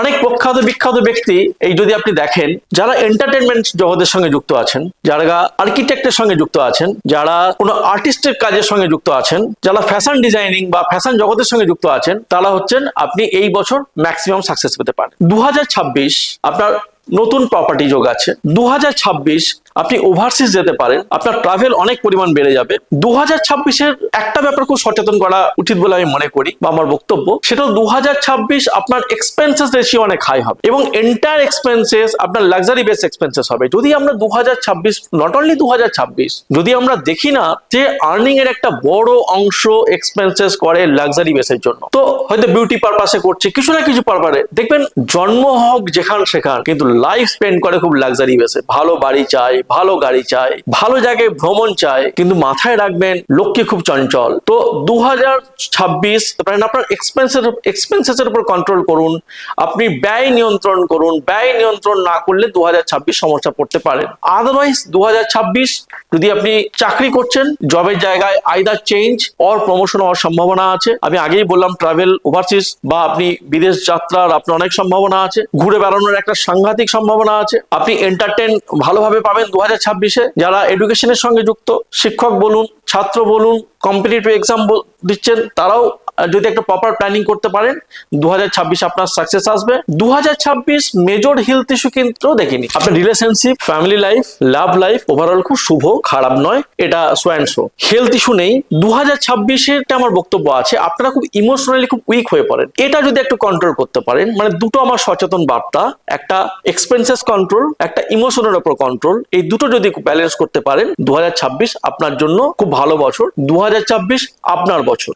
অনেক প্রখ্যাত বিখ্যাত ব্যক্তি এই যদি আপনি দেখেন, যারা এন্টারটেনমেন্ট জগতের সঙ্গে যুক্ত আছেন, যারা আর্কিটেক্টের সঙ্গে যুক্ত আছেন, যারা কোনো আর্টিস্টের কাজের সঙ্গে যুক্ত আছেন, যারা ফ্যাশন ডিজাইনিং বা ফ্যাশন জগতের সঙ্গে যুক্ত আছেন, তারা হচ্ছেন আপনি এই বছর ম্যাক্সিমাম সাকসেস পেতে পারেন। দু হাজার ছাব্বিশ আপনার নতুন প্রপার্টি যোগ আছে। দু হাজার ছাব্বিশ আপনি ওভারসিজ যেতে পারেন, আপনার ট্রাভেল অনেক পরিমাণ বেড়ে যাবে। দু হাজার ছাব্বিশের একটা ব্যাপার খুব সচেতন করা উচিত বলে আমি মনে করি বা আমার বক্তব্য। সেটা দু হাজার ছাব্বিশ আপনার এক্সপেন্সেস রেশিও অনেক হাই হবে এবং এন্টায়ার এক্সপেন্সেস আপনার লাক্সারি বেস এক্সপেন্সেস হবে। যদি আমরা দু হাজার ছাব্বিশ নট অনলি দু হাজার ছাব্বিশ, যদি আমরা দেখি না যে আর্নিং এর একটা বড় অংশ এক্সপেন্সেস করে লাক্সারি বেসের জন্য। তো হয়তো বিউটি পারপাসে করছে, কিছু না কিছু পারপারে দেখবেন, জন্ম হোক যেখান সেখান, কিন্তু লাইফ স্পেন্ড করে খুব লাক্সারি বেসে ভালো বাড়ি চাই ভালো গাড়ি চাই ভালো জায়গায় ভ্রমণ চাই কিন্তু মাথায় রাখবেন লক্ষ্মী খুব চঞ্চল। তো দু হাজার ছাব্বিশ আপনার এক্সপেন্সের এক্সপেন্সেস এর উপর কন্ট্রোল করুন, আপনি ব্যয় নিয়ন্ত্রণ করুন, ব্যয় নিয়ন্ত্রণ না করলে দু হাজার ছাব্বিশ সমস্যা পড়তে পারেন আদারওয়াইজ দু হাজার ছাব্বিশ যদি আপনি চাকরি করছেন জবের জায়গায় আইদার চেঞ্জ অর প্রমোশন হওয়ার সম্ভাবনা আছে। আমি আগেই বললাম ট্রাভেল ওভারসিজ বা আপনি বিদেশ যাত্রার আপনার অনেক সম্ভাবনা আছে। ঘুরে বেড়ানোর একটা সাংঘাতিক সম্ভাবনা আছে। আপনি এন্টারটেন ভালোভাবে পাবেন দু হাজার যারা এডুকেশনের সঙ্গে যুক্ত শিক্ষক বলুন ছাত্র বলুন কম্পিটিটিভ এক্সাম দিচ্ছেন, তারাও যদি একটা প্রপার প্ল্যানিং করতে পারেন দু হাজার ছাব্বিশ আপনার সাকসেস আসবে। দু হাজার ছাব্বিশ মেজর হেলথ ইস্যু কিন্তু দেখিনি। আপনার relationship family life love life overall খুব শুভ, খারাপ নয়, এটা সোয়ান শো হেলথ ইস্যু নেই দু হাজার আমার বক্তব্য আছে, আপনারা খুব ইমোশনালি খুব উইক হয়ে পড়েন। এটা যদি একটু কন্ট্রোল করতে পারেন মানে দুটো আমার সচেতন বার্তা, একটা এক্সপেন্সেস কন্ট্রোল একটা ইমোশনের উপর কন্ট্রোল এই দুটো যদি ব্যালেন্স করতে পারেন দু হাজার ছাব্বিশ আপনার জন্য খুব ভালো বছর। দু আপনার বছর।